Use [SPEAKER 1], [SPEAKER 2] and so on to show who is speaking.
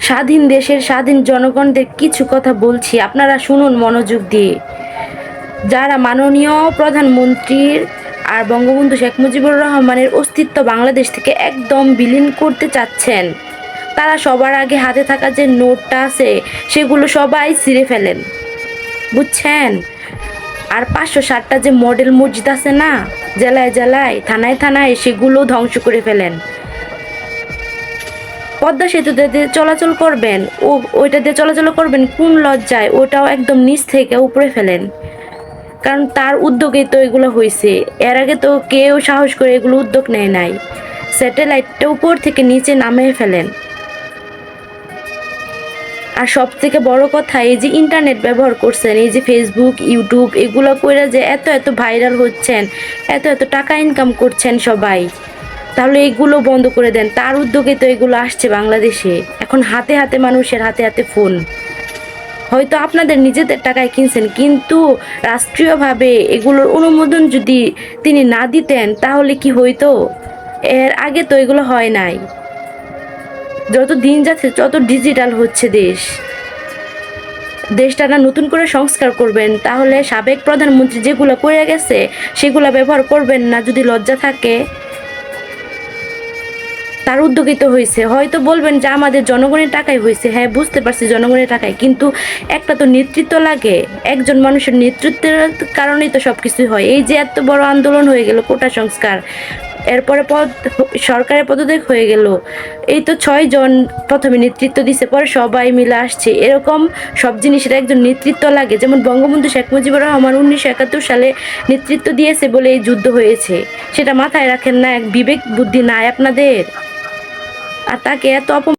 [SPEAKER 1] স্বাধীন দেশের স্বাধীন জনগণদের কিছু কথা বলছি। আপনারা শুনুন মনোযোগ দিয়ে। যারা মাননীয় প্রধানমন্ত্রীর আর বঙ্গবন্ধু শেখ মুজিবুর রহমানের অস্তিত্ব বাংলাদেশ থেকে একদম বিলীন করতে চাচ্ছেন, তারা সবার আগে হাতে থাকা যে নোটটা আছে, সেগুলো সবাই ছিঁড়ে ফেলেন। বুঝছেন? আর পাঁচশো ষাটটা যে মডেল মসজিদ আছে না, জেলায় জেলায়, থানায় থানায় সেগুলো ধ্বংস করে ফেলেন। পদ্মা সেতুতে চলাচল করবেন, ও ওইটা দিয়ে চলাচল করবেন কোন লজ্জায়? ওটাও একদম নিচ থেকে উপরে ফেলেন। কারণ তার উদ্যোগেই তো এগুলো হয়েছে এর আগে তো কেউ সাহস করে এগুলো উদ্যোগ নেয় নাই। স্যাটেলাইটটা উপর থেকে নিচে নামিয়ে ফেলেন। আর সব থেকে বড় কথা, এই যে ইন্টারনেট ব্যবহার করছেন, এই যে ফেসবুক, ইউটিউব, এগুলো করে যে এত এত ভাইরাল হচ্ছেন, এত এত টাকা ইনকাম করছেন সবাই। তাহলে এগুলো বন্ধ করে দেন। তার উদ্যোগে তো এগুলো আসছে বাংলাদেশে। এখন হাতে হাতে মানুষের হাতে হাতে ফোন। হয়তো আপনাদের নিজেদের টাকায় কিনছেন, কিন্তু রাষ্ট্রীয়ভাবে এগুলোর অনুমোদন যদি তিনি না দিতেন, তাহলে কি হইতো? এর আগে তো এগুলো হয় নাই। যত দিন যাচ্ছে, তত ডিজিটাল হচ্ছে দেশ। দেশটা না নতুন করে সংস্কার করবেন, তাহলে সাবেক প্রধানমন্ত্রী যেগুলো করে গেছে, সেগুলো ব্যবহার করবেন না যদি লজ্জা থাকে। তার উদ্যোগিত হয়েছে হয়তো বলবেন যে আমাদের জনগণের টাকায় হয়েছে হ্যাঁ বুঝতে পারছি জনগণের টাকায়। কিন্তু একটা তো নেতৃত্ব লাগে। একজন মানুষের নেতৃত্বের কারণেই তো সব কিছুই হয়। এই যে এত বড় আন্দোলন হয়ে গেল, কোটা সংস্কার। এরপরে পদ, সরকারের পদত্যাগ হয়ে গেল। এই তো ছয় জন প্রথমে নেতৃত্ব দিছে, পরে সবাই মিলে আসছে। এরকম সব জিনিসের একজন নেতৃত্ব লাগে। যেমন বঙ্গবন্ধু শেখ মুজিবুর রহমান উনিশশো একাত্তর সালে নেতৃত্ব দিয়েছে বলে এই যুদ্ধ হয়েছে। সেটা মাথায় রাখেন না এক বিবেক বুদ্ধি নাই আপনাদের? আর তাকে এত অপমান